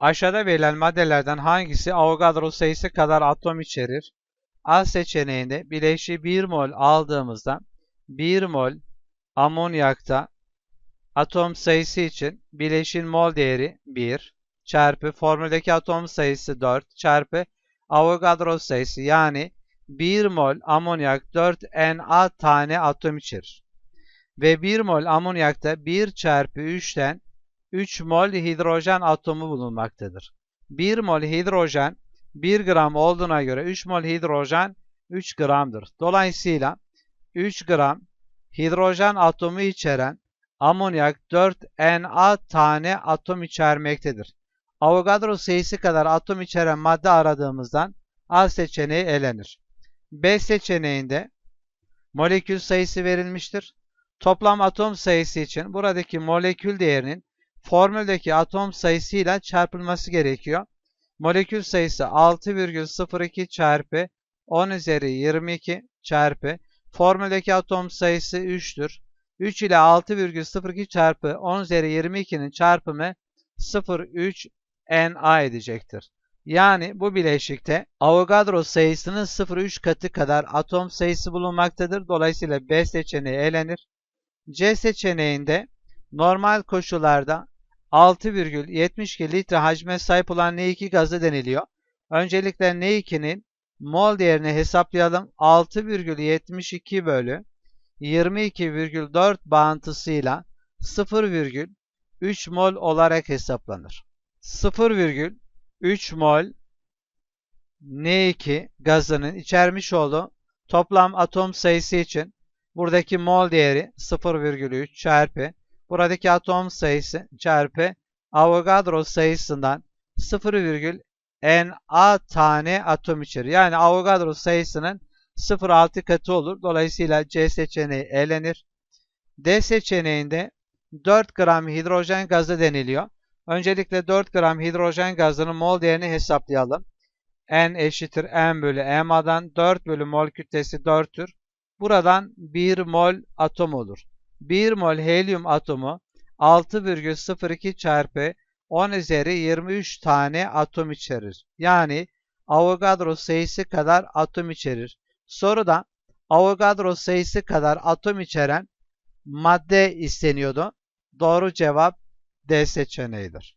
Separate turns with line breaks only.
Aşağıda verilen maddelerden hangisi Avogadro sayısı kadar atom içerir? A seçeneğinde bileşiği 1 mol aldığımızda 1 mol amonyakta atom sayısı için bileşiğin mol değeri 1 çarpı formüldeki atom sayısı 4 çarpı Avogadro sayısı yani 1 mol amonyak 4 Na tane atom içerir. Ve 1 mol amonyakta 1 çarpı 3'ten 3 mol hidrojen atomu bulunmaktadır. 1 mol hidrojen 1 gram olduğuna göre 3 mol hidrojen 3 gramdır. Dolayısıyla 3 gram hidrojen atomu içeren amonyak 4 Na tane atom içermektedir. Avogadro sayısı kadar atom içeren madde aradığımızdan A seçeneği elenir. B seçeneğinde molekül sayısı verilmiştir. Toplam atom sayısı için buradaki molekül değerinin formüldeki atom sayısıyla çarpılması gerekiyor. Molekül sayısı 6,02 çarpı 10 üzeri 22 çarpı formüldeki atom sayısı 3'tür. 3 ile 6,02 çarpı 10 üzeri 22'nin çarpımı 0,3 Na edecektir. Yani bu bileşikte Avogadro sayısının 0,3 katı kadar atom sayısı bulunmaktadır. Dolayısıyla B seçeneği elenir. C seçeneğinde normal koşullarda 6,72 litre hacme sahip olan N2 gazı deniliyor. Öncelikle N2'nin mol değerini hesaplayalım. 6,72 bölü 22,4 bağıntısıyla 0,3 mol olarak hesaplanır. 0,3 mol N2 gazının içermiş olduğu toplam atom sayısı için buradaki mol değeri 0,3 çarpı buradaki atom sayısı çarpı Avogadro sayısından 0,Na tane atom içerir. Yani Avogadro sayısının 0,6 katı olur. Dolayısıyla C seçeneği elenir. D seçeneğinde 4 gram hidrojen gazı deniliyor. Öncelikle 4 gram hidrojen gazının mol değerini hesaplayalım. N eşittir M bölü MA'dan 4 bölü mol kütlesi 4'tür. Buradan 1 mol atom olur. 1 mol helyum atomu 6,02 çarpı 10 üzeri 23 tane atom içerir. Yani Avogadro sayısı kadar atom içerir. Soruda Avogadro sayısı kadar atom içeren madde isteniyordu. Doğru cevap D seçeneğidir.